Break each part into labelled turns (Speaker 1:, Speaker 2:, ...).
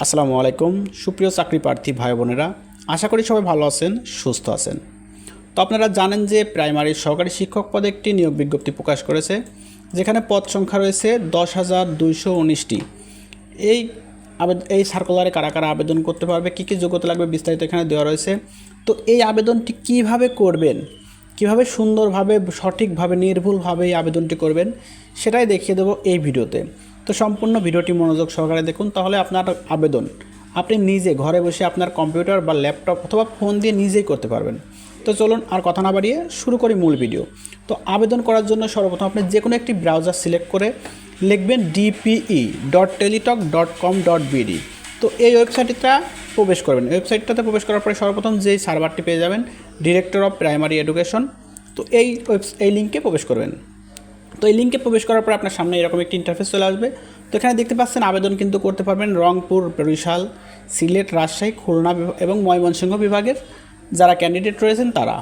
Speaker 1: আসসালামু আলাইকুম। সুপ্রিয় চাকরি প্রার্থী ভাই বোনেরা, আশা করি সবাই ভালো আছেন, সুস্থ আছেন। তো আপনারা জানেন যে প্রাইমারি সহকারী শিক্ষক পদে একটি নিয়োগ বিজ্ঞপ্তি প্রকাশ করেছে, যেখানে পদ সংখ্যা রয়েছে দশ হাজার দুইশো উনিশটি। এই আবেদ- এই সার্কুলারে কারা কারা আবেদন করতে পারবে, কী কী যোগ্যতা লাগবে বিস্তারিত এখানে দেওয়া রয়েছে। তো এই আবেদনটি কীভাবে করবেন, কীভাবে সুন্দরভাবে, সঠিকভাবে, নির্ভুলভাবে এই আবেদনটি করবেন, সেটাই দেখিয়ে দেবো এই ভিডিওতে। তো সম্পূর্ণ ভিডিওটি মনোযোগ সহকারে দেখুন, তাহলে আপনার আবেদন। আপনি নিজে ঘরে বসে আপনার কম্পিউটার বা ল্যাপটপ অথবা ফোন দিয়ে নিজেই করতে পারবেন। তো চলুন আর কথা না বাড়িয়ে শুরু করি মূল ভিডিও। তো আবেদন করার জন্য সর্বপ্রথম আপনি যে কোনো একটি ব্রাউজার সিলেক্ট করে লিখবেন D P E dot teletalk dot com dot B D তো এই ওয়েবসাইটটা প্রবেশ করবেন। ওয়েবসাইটটাতে প্রবেশ করার পরে সর্বপ্রথম যেই সার্ভারটি পেয়ে যাবেন ডিরেক্টর অফ প্রাইমারি এডুকেশন তো এই ওয়েবস, এই লিঙ্কে প্রবেশ করবেন। তো এই লিঙ্কে প্রবেশ করার পর আপনার সামনে এরকম একটি ইন্টারফেস চলে আসবে। তো এখানে দেখতে পাচ্ছেন আবেদন কিন্তু করতে পারবেন রংপুর, বরিশাল, সিলেট, রাজশাহী, খুলনা এবং ময়মনসিংহ বিভাগের যারা ক্যান্ডিডেট রয়েছেন তারা।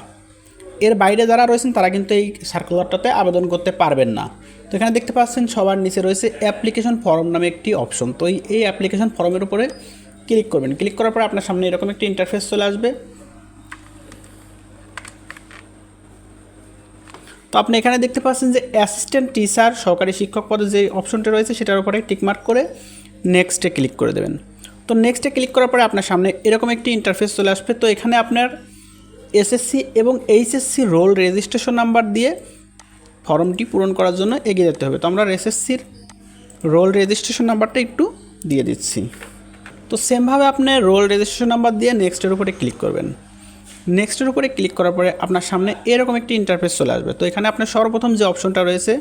Speaker 1: এর বাইরে যারা রয়েছেন তারা কিন্তু এই সার্কুলারটাতে আবেদন করতে পারবেন না। তো এখানে দেখতে পাচ্ছেন সবার নিচে রয়েছে অ্যাপ্লিকেশন ফর্ম নামে একটি অপশন তো এই অ্যাপ্লিকেশন ফর্মের উপরে ক্লিক করবেন। ক্লিক করার পর আপনার সামনে এরকম একটি ইন্টারফেস চলে আসবে। তো আপনি এখানে দেখতে পাচ্ছেন যে অ্যাসিস্ট্যান্ট টিচার সহকারী শিক্ষক পদে যে অপশনটা রয়েছে সেটার উপরে টিকমার্ক করে নেক্সটে ক্লিক করে দেবেন। তো নেক্সটে ক্লিক করার পরে আপনার সামনে এরকম একটি ইন্টারফেস চলে আসবে। তো এখানে আপনার এসএসসি এবং এইচএসসি রোল রেজিস্ট্রেশন নাম্বার দিয়ে ফর্মটি পূরণ করার জন্য এগিয়ে যেতে হবে। তো আমরা এসএসসির রোল রেজিস্ট্রেশন নাম্বারটা একটু দিয়ে দিচ্ছি। তো সেমভাবে আপনি রোল রেজিস্ট্রেশন নাম্বার দিয়ে নেক্সটের উপরে ক্লিক করবেন। নেক্সটের উপরে ক্লিক করার পরে আপনার সামনে এরকম একটি ইন্টারফেস চলে আসবে। তো এখানে আপনার সর্বপ্রথম যে অপশনটা রয়েছে,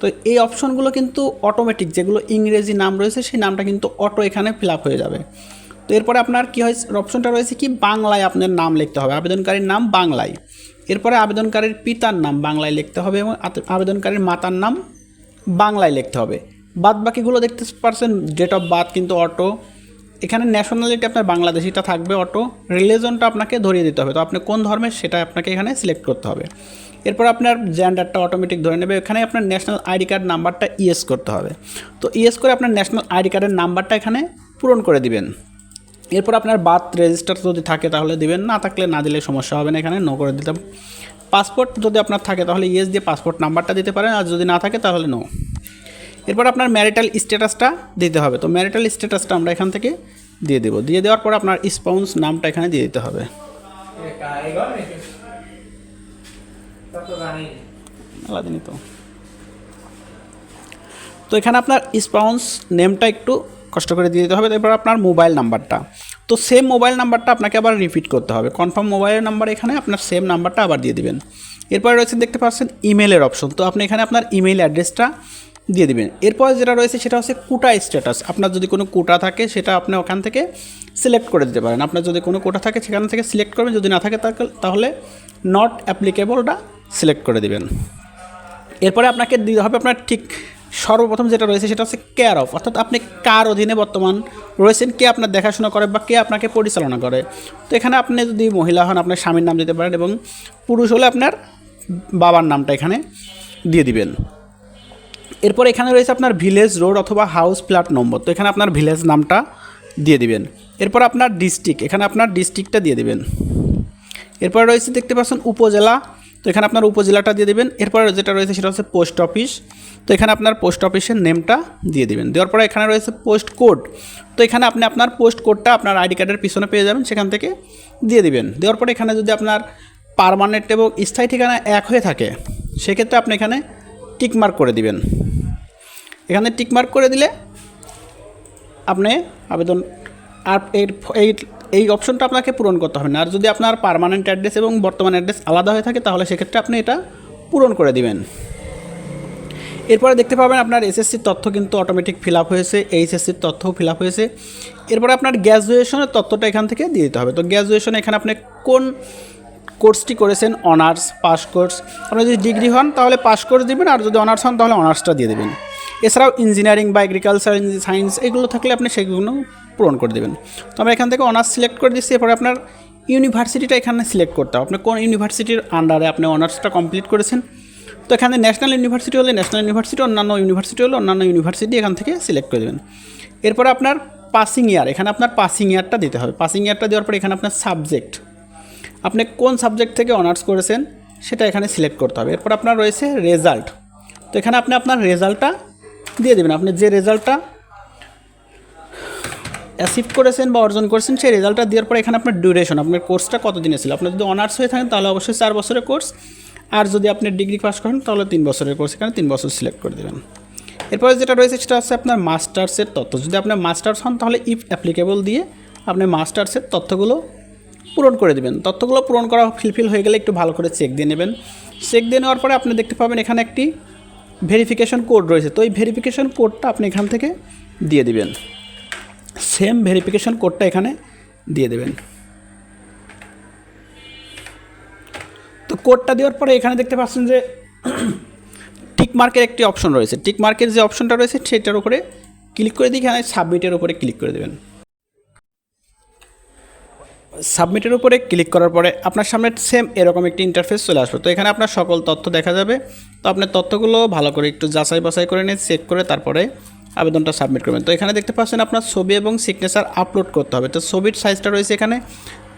Speaker 1: তো এই অপশনগুলো কিন্তু অটোমেটিক যেগুলো ইংরেজি নাম রয়েছে, সেই নামটা কিন্তু অটো এখানে ফিল হয়ে যাবে। তো এরপরে আপনার কী হয় অপশনটা রয়েছে কি, বাংলায় আপনার নাম লিখতে হবে। আবেদনকারীর নাম বাংলায়। এরপরে আবেদনকারীর পিতার নাম বাংলায় লিখতে হবে এবং আবেদনকারীর মাতার নাম বাংলায় লিখতে হবে। বাদ বাকিগুলো দেখতে পারছেন ডেট অফ বার্থ কিন্তু অটো এখানে ন্যাশনালিটি আপনার বাংলাদেশিটা থাকবে অটো রিলিজনটা আপনাকে ধরিয়ে দিতে হবে। তো আপনি কোন ধর্মের সেটা আপনাকে এখানে সিলেক্ট করতে হবে। এরপর আপনার জেন্ডারটা অটোমেটিক ধরে নেবে। এখানে আপনার ন্যাশনাল আইডি কার্ড নাম্বারটা ইয়েস করতে হবে। তো ইয়েস করে আপনার ন্যাশনাল আইডি কার্ডের নাম্বারটা এখানে পূরণ করে দিবেন। এরপর আপনার বার্থ রেজিস্টার যদি থাকে তাহলে দিবেন। না থাকলে না দিলে সমস্যা হবে না এখানে নো করে দিতাম পাসপোর্ট যদি আপনার থাকে তাহলে ইয়েস দিয়ে পাসপোর্ট নাম্বারটা দিতে পারেন। আর যদি না থাকে তাহলে নো এরপর আপনার ম্যারিটাল স্ট্যাটাসটা দিতে হবে। তো ম্যারিটাল স্ট্যাটাসটা আমরা এখান থেকে দিয়ে দেবো। দিয়ে দেওয়ার পর আপনার স্পাউন্স নামটা এখানে দিয়ে দিতে হবে। তো। তো এখানে আপনার স্পাউন্স নেমটা একটু কষ্ট করে দিয়ে দিতে হবে। তারপর আপনার মোবাইল নাম্বারটা তো সেম মোবাইল নাম্বারটা আপনাকে আবার রিপিট করতে হবে। কনফার্ম মোবাইল নাম্বার এখানে আপনার সেম নাম্বারটা আবার দিয়ে দিবেন। এরপরে রয়েছে দেখতে পাচ্ছেন ইমেলের অপশন তো আপনি এখানে আপনার ইমেল অ্যাড্রেসটা দিয়ে দিবেন। এরপর যেটা রয়েছে সেটা হচ্ছে কোটা স্ট্যাটাস আপনার যদি কোনো কোটা থাকে, সেটা আপনি ওখান থেকে সিলেক্ট করে দিতে পারেন। আপনার যদি কোনো কোটা থাকে, সেখান থেকে সিলেক্ট করবেন। যদি না থাকে তাহলে- নট অ্যাপ্লিকেবলটা সিলেক্ট করে দিবেন। এরপরে আপনাকে দিতে হবে আপনার ঠিক সর্বপ্রথম যেটা রয়েছে, সেটা হচ্ছে কেয়ার অফ অর্থাৎ আপনি কার অধীনে বর্তমান রয়েছেন, কে আপনার দেখাশোনা করে বা কে আপনাকে পরিচালনা করে। তো এখানে আপনি যদি মহিলা হন, আপনার স্বামীর নাম দিতে পারেন এবং পুরুষ হলে আপনার বাবার নামটা এখানে দিয়ে দিবেন। এরপর এখানে রয়েছে আপনার ভিলেজ রোড অথবা হাউস ফ্ল্যাট নম্বর তো এখানে আপনার ভিলেজ নামটা দিয়ে দিবেন। এরপর আপনার ডিস্ট্রিক্ট এখানে আপনার ডিস্ট্রিক্টটা দিয়ে দিবেন। এরপর রয়েছে দেখতে পাচ্ছেন উপজেলা, তো এখানে আপনার উপজেলাটা দিয়ে দেবেন। এরপর যেটা রয়েছে সেটা হচ্ছে পোস্ট অফিস তো এখানে আপনার পোস্ট অফিসের নেমটা দিয়ে দেবেন। দেওয়ার পরে এখানে রয়েছে পোস্ট কোড তো এখানে আপনি আপনার পোস্ট কোডটা আপনার আইডি কার্ডের পিছনে পেয়ে যাবেন, সেখান থেকে দিয়ে দিবেন। দেওয়ার পরে এখানে যদি আপনার পারমানেন্ট এবং স্থায়ী ঠিকানা এক হয়ে থাকে, সেক্ষেত্রে আপনি এখানে টিকমার্ক করে দিবেন। এখানে টিকমার্ক করে দিলে আপনি আবেদন আর এর এই এই অপশনটা আপনাকে পূরণ করতে হবে না। আর যদি আপনার পার্মানেন্ট অ্যাড্রেস এবং বর্তমান অ্যাড্রেস আলাদা হয়ে থাকে, তাহলে সেক্ষেত্রে আপনি এটা পূরণ করে দিবেন। এরপরে দেখতে পাবেন আপনার এসএসসির তথ্য কিন্তু অটোমেটিক ফিল আপ হয়েছে। এইচএসসির তথ্যও ফিল আপ হয়েছে। এরপরে আপনার গ্র্যাজুয়েশনের তথ্যটা এখান থেকে দিয়ে দিতে হবে। তো গ্র্যাজুয়েশন এখানে আপনি কোন কোর্সটি করেছেন? অনার্স পাস কোর্স আপনি যদি ডিগ্রি হন, তাহলে পাস কোর্স দিবেন। আর যদি অনার্স হন, তাহলে অনার্সটা দিয়ে দেবেন। এছাড়াও ইঞ্জিনিয়ারিং বা এগ্রিকালচার সায়েন্স এগুলো থাকলে আপনি সেগুলো পূরণ করে দেবেন। তো আমরা এখান থেকে অনার্স সিলেক্ট করে দিচ্ছি, এরপরে আপনার ইউনিভার্সিটিটা এখানে সিলেক্ট করতে হবে। আপনি কোন ইউনিভার্সিটির আন্ডারে আপনি অনার্সটা কমপ্লিট করেছেন? তো এখানে ন্যাশনাল ইউনিভার্সিটি হলে ন্যাশনাল ইউনিভার্সিটি অন্যান্য ইউনিভার্সিটি হলে অন্যান্য ইউনিভার্সিটি এখান থেকে সিলেক্ট করে দেবেন। এরপর আপনার পাসিং ইয়ার এখানে আপনার পাসিং ইয়ারটা দিতে হবে। পাসিং ইয়ারটা দেওয়ার পর এখানে আপনার সাবজেক্ট আপনি কোন সাবজেক্ট থেকে অনার্স করেছেন সেটা এখানে সিলেক্ট করতে হবে। এরপর আপনার রয়েছে রেজাল্ট তো এখানে আপনি আপনার রেজাল্টটা দিয়ে দেবেন। আপনি যে রেজাল্টটা অ্যাচিভ করেছেন বা অর্জন করেছেন, সেই রেজাল্টটা দেওয়ার পর এখানে আপনার ডিউরেশন আপনার কোর্সটা কত দিনে ছিল? আপনার যদি অনার্স হয়ে থাকেন, তাহলে অবশ্যই চার বছরের কোর্স আর যদি আপনি ডিগ্রি পাস করেন, তাহলে তিন বছরের কোর্স এখানে তিন বছর সিলেক্ট করে দেবেন। এরপরে যেটা রয়েছে, সেটা হচ্ছে আপনার মাস্টার্সের তথ্য। যদি আপনার মাস্টার্স হন, তাহলে ইফ অ্যাপ্লিকেবল দিয়ে আপনি মাস্টার্সের তথ্যগুলো পূরণ করে দেবেন। তথ্যগুলো পূরণ করা ফিলফিল হয়ে গেলে একটু ভালো করে চেক দিয়ে নেবেন। চেক দিয়ে নেওয়ার পরে আপনি দেখতে পাবেন, এখানে একটি ভেরিফিকেশন কোড রয়েছে। তো এই ভেরিফিকেশন কোডটা আপনি এখান থেকে দিয়ে দিবেন। সেম ভেরিফিকেশন কোডটা এখানে দিয়ে দেবেন। তো কোডটা দেওয়ার পরে এখানে দেখতে পাচ্ছেন যে টিক মার্কের একটি অপশন রয়েছে। টিক মার্কের যে অপশনটা রয়েছে, সেটার উপরে ক্লিক করে দিয়ে এখানে সাবমিটের উপরে ক্লিক করে দেবেন। সাবমিটের উপরে ক্লিক করার পরে আপনার সামনে সেম এরকম একটি ইন্টারফেস চলে আসবে। তো এখানে আপনার সকল তথ্য দেখা যাবে। তো আপনার তথ্যগুলো ভালো করে একটু যাচাই বাছাই করে নিয়ে চেক করে তারপরে আবেদনটা সাবমিট করবেন। তো এখানে দেখতে পাচ্ছেন আপনার ছবি এবং সিগনেচার আপলোড করতে হবে। তো ছবির সাইজটা রয়েছে এখানে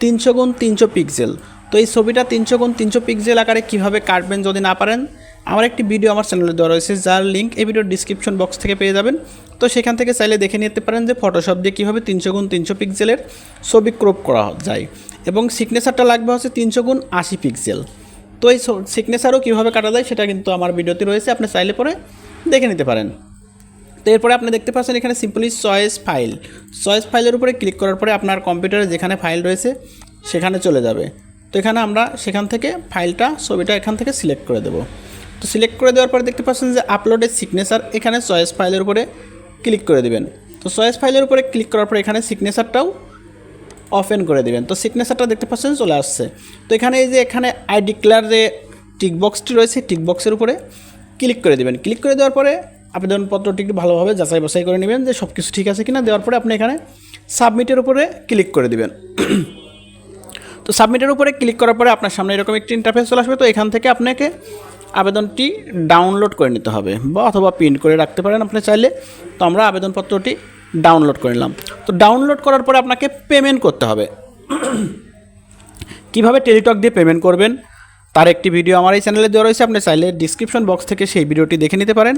Speaker 1: তিনশো গুণ তিনশো পিক্সেল তো এই ছবিটা তিনশো গুণ তিনশো পিক্সেল আকারে কীভাবে কাটবেন যদি না পারেন আমার একটি ভিডিও আমার চ্যানেলে দেওয়া রয়েছে, যার লিঙ্ক এই ভিডিওর ডিসক্রিপশন বক্স থেকে পেয়ে যাবেন। তো সেখান থেকে চাইলে দেখে নিতে পারেন যে ফটোশপ দিয়ে কীভাবে তিনশো গুণ তিনশো পিক্সেলের ছবি ক্রপ করা যায় এবং সিগনেচারটা লাগবে হচ্ছে তিনশো গুণ আশি পিক্সেল তো এই সিগনেচারও কীভাবে কাটা যায় সেটা কিন্তু আমার ভিডিওতে রয়েছে, আপনি চাইলে পরে দেখে নিতে পারেন। তো এরপরে আপনি দেখতে পাচ্ছেন এখানে সিম্পলি চয়েস ফাইল চয়েস ফাইলের উপরে ক্লিক করার পরে আপনার কম্পিউটারে যেখানে ফাইল রয়েছে, সেখানে চলে যাবে। তো এখানে আমরা সেখান থেকে ফাইলটা ছবিটা এখান থেকে সিলেক্ট করে দেবো। তো সিলেক্ট করে দেওয়ার পরে দেখতে পাচ্ছেন যে আপলোডের সিগনেচার এখানে চয়েস ফাইলের উপরে ক্লিক করে দেবেন। তো চয়েস ফাইলের উপরে ক্লিক করার পরে এখানে সিগনেচারটাও ওপেন করে দেবেন। তো সিগনেচারটা দেখতে পাচ্ছেন চলে আসছে। তো এখানে এই যে এখানে আই ডিক্লেয়ার যে টিকবক্সটি রয়েছে টিকবক্সের উপরে ক্লিক করে দেবেন। ক্লিক করে দেওয়ার পরে আবেদনপত্রটি একটু ভালোভাবে যাচাই বাছাই করে নেবেন যে সব কিছু ঠিক আছে কিনা। দেওয়ার পরে আপনি এখানে সাবমিটের উপরে ক্লিক করে দেবেন। তো সাবমিটের উপরে ক্লিক করার পরে আপনার সামনে এরকম একটি ইন্টারফেস চলে আসবে। তো এখান থেকে আপনাকে আবেদনটি ডাউনলোড করে নিতে হবে বা অথবা প্রিন্ট করে রাখতে পারেন আপনি চাইলে। তো আমরা আবেদনপত্রটি ডাউনলোড করে নিলাম। তো ডাউনলোড করার পরে আপনাকে পেমেন্ট করতে হবে। কীভাবে টেলিটক দিয়ে পেমেন্ট করবেন? তার একটি ভিডিও আমার এই চ্যানেলে দেওয়া রয়েছে। আপনি চাইলে ডিসক্রিপশন বক্স থেকে সেই ভিডিওটি দেখে নিতে পারেন।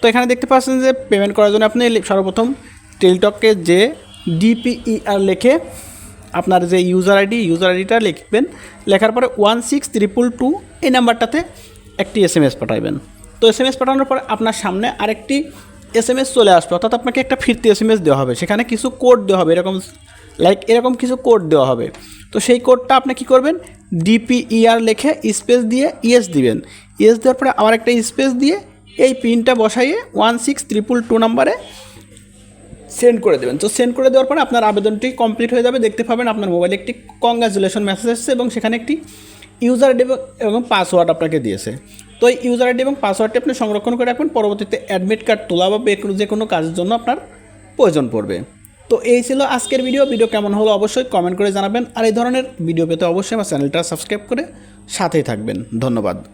Speaker 1: তো এখানে দেখতে পাচ্ছেন যে পেমেন্ট করার জন্য আপনি সর্বপ্রথম টেলিটককে যে ডিপিইআর লেখে আপনার যে ইউজার আইডি ইউজার আইডিটা লিখবেন। লেখার পরে ওয়ান সিক্স ত্রিপুল টু এই নাম্বারটাতে একটি এস এম এস পাঠাবেন তো এস এম এস পাঠানোর পর আপনার সামনে আরেকটি এস এম এস চলে আসবে। অর্থাৎ আপনাকে একটা ফিরতি এস এম এস দেওয়া হবে। সেখানে কিছু কোড দেওয়া হবে। এরকম লাইক এরকম কিছু কোড দেওয়া হবে। তো সেই কোডটা আপনি কী করবেন? ডিপিইআর লিখে স্পেস দিয়ে ইএস দিবেন। ইএস দেওয়ার পরে আবার একটা স্পেস দিয়ে এই পিনটা বসাইয়ে ওয়ান সিক্স ত্রিপুল টু নাম্বারে সেন্ড করে দেবেন। তো সেন্ড করে দেওয়ার পরে আপনার আবেদনটি কমপ্লিট হয়ে যাবে। দেখতে পাবেন আপনার মোবাইলে একটি কংগ্রাচুলেশন মেসেজ এসেছে এবং সেখানে একটি ইউজার আইডি এবং পাসওয়ার্ড আপনাকে দিয়েছে। তো এই ইউজার আইডি এবং পাসওয়ার্ডটি আপনি সংরক্ষণ করে রাখবেন, পরবর্তীতে অ্যাডমিট কার্ড তোলা বা যে কোনো কাজের জন্য আপনার প্রয়োজন পড়বে। তো এই ছিল আজকের ভিডিও। ভিডিও কেমন হলো অবশ্যই কমেন্ট করে জানাবেন। আর এই ধরনের ভিডিও পেতে অবশ্যই আমার চ্যানেলটা সাবস্ক্রাইব করে সাথেই থাকবেন। ধন্যবাদ।